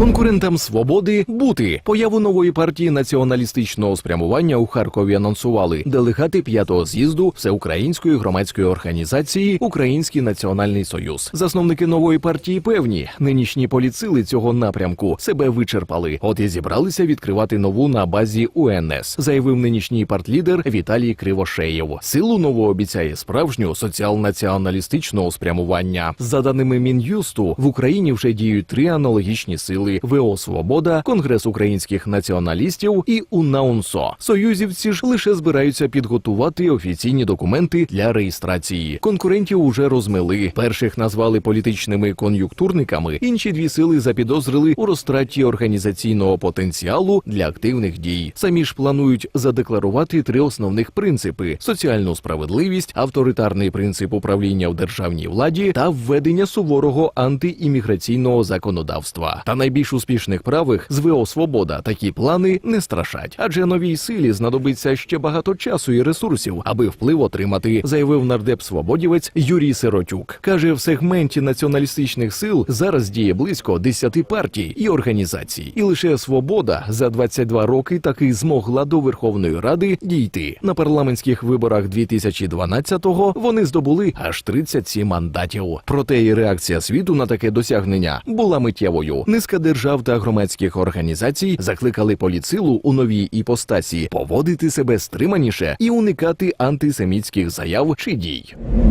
Конкурентам свободи бути появу нової партії націоналістичного спрямування у Харкові анонсували делегати п'ятого з'їзду всеукраїнської громадської організації Український національний союз. Засновники нової партії певні, нинішні поліцили цього напрямку себе вичерпали. От і зібралися відкривати нову на базі УНС, заявив нинішній партлідер Віталій Кривошеєв. Силу нову обіцяє справжню соціал-націоналістичного спрямування. За даними Мін'юсту, в Україні вже діють три аналогічні сили: ВО Свобода, Конгрес українських націоналістів і УНАУНСО. Союзівці ж лише збираються підготувати офіційні документи для реєстрації. Конкурентів уже розмили. Перших назвали політичними кон'юнктурниками. Інші дві сили запідозрили у розтраті організаційного потенціалу для активних дій. Самі ж планують задекларувати три основних принципи: соціальну справедливість, авторитарний принцип управління в державній владі та введення суворого антиімміграційного законодавства. Та найбільш успішних правих з ВО Свобода такі плани не страшать, адже новій силі знадобиться ще багато часу і ресурсів, аби вплив отримати, заявив нардеп свободівець Юрій Сиротюк. каже, в сегменті націоналістичних сил зараз діє близько 10 партій і організацій, і лише свобода за 22 роки таки змогла до Верховної Ради дійти. На парламентських виборах 2012-го вони здобули аж 37 мандатів. Проте і реакція світу на таке досягнення була миттєвою. Низка держав та громадських організацій закликали поліцилу у новій іпостасі поводити себе стриманіше і уникати антисемітських заяв чи дій.